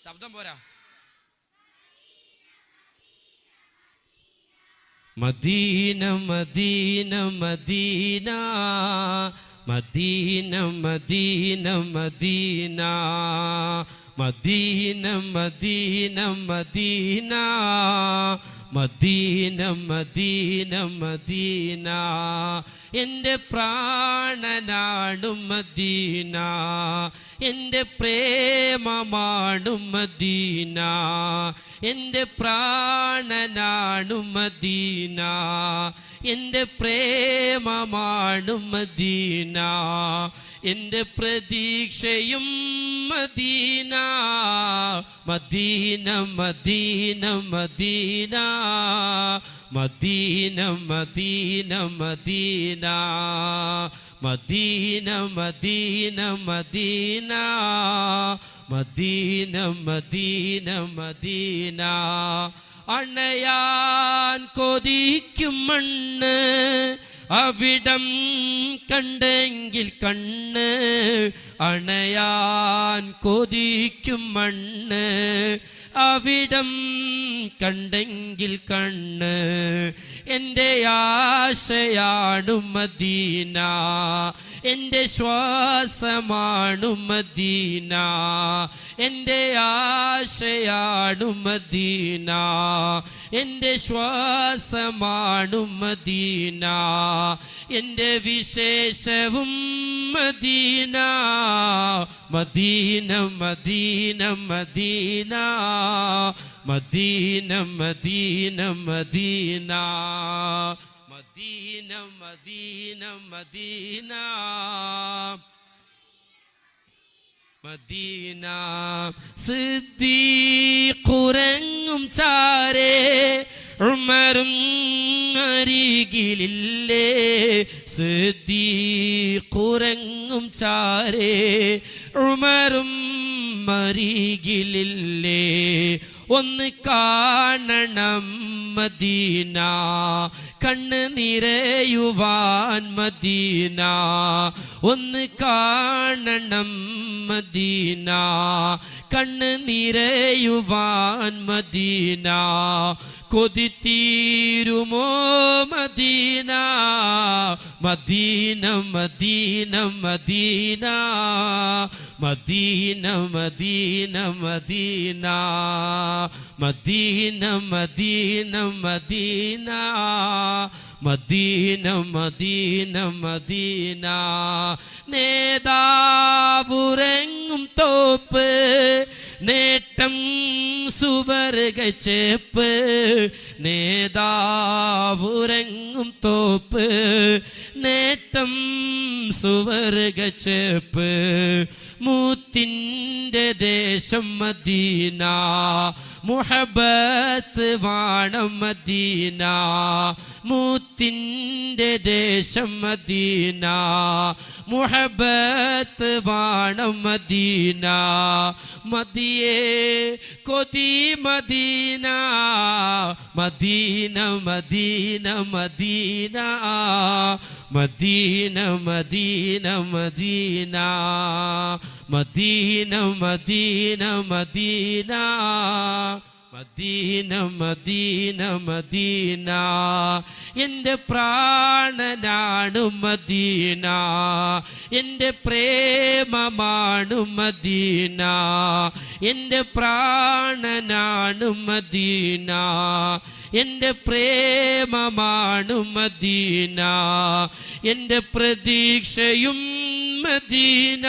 ശബ്ദം പോരാ. Medina Medina Medina Medina Medina Medina Medina Medina Medina Medina Medina Medina. എന്റെ പ്രാണനാണു മദീന. എന്റെ പ്രേമമാണു മദീന. എന്റെ പ്രാണനാണു മദീന. എന്റെ പ്രേമമാണു മദീന. എന്റെ പ്രതീക്ഷയും Medina Medina Medina Medina Medina Medina Medina Medina Medina Medina Medina Medina Medina അണയാൻ കൊതിക്കും മണ്ണ് അവിടം കണ്ടെങ്കിൽ കണ്ണ് അണയാൻ കൊതിക്കും മണ്ണ്. അവിടം കണ്ടെങ്കിൽ കണ്ണ് എന്റെ ആശയാണു മദീന എന്റെ ശ്വാസമാണു മദീന എന്റെ ആശയാണു മദീന എന്റെ ശ്വാസമാണു മദീന എന്റെ വിശേഷവും Medina. Medina Medina Medina. Medina Medina Medina. Medina Medina Medina. Medina. സിദ്ദീഖുറങ്ങും ചാരേ. ഉമരും അരികിലില്ലേ സിദ്ധീ കുരങ്ങും ചാരേ. ഉമരും അരികിലില്ലേ ഒന്ന് കാണണം മദീന. കണ്ണ് നിറയുവാൻ മദീന. ഒന്ന് കാണണം മദീന. കണ്ണ് നിറയുവാൻ Medina. കൊതിത്തീരുമോ Medina? Medina Medina Medina. Medina Medina Medina. Medina Medina Medina. Medina Medina Medina. നേതാവുറങ്ങും തോപ്പ് നേട്ടം സുവർഗ ചേപ്പ് നേതാവുറങ്ങും തോപ്പ് നേട്ടം സുവർഗ ചേപ്പ്. മൂത്തിന്റെ ദേശം മദീന മുഹബത്ത് വാണം മദീന. മൂത്തിന്റെ ദേശം മദീന. മുഹബത്ത് വാണം മദീന. മതിയേ കൊതി Medina. Medina Medina Medina. Medina Medina Medina. Medina Medina Medina. Medina Medina Medina. എന്റെ പ്രാണനാണു മദീന. എന്റെ പ്രേമമാണു മദീന. എന്റെ പ്രാണനാണു മദീന. എന്റെ പ്രേമമാണു മദീന. എന്റെ പ്രതീക്ഷയും Medina.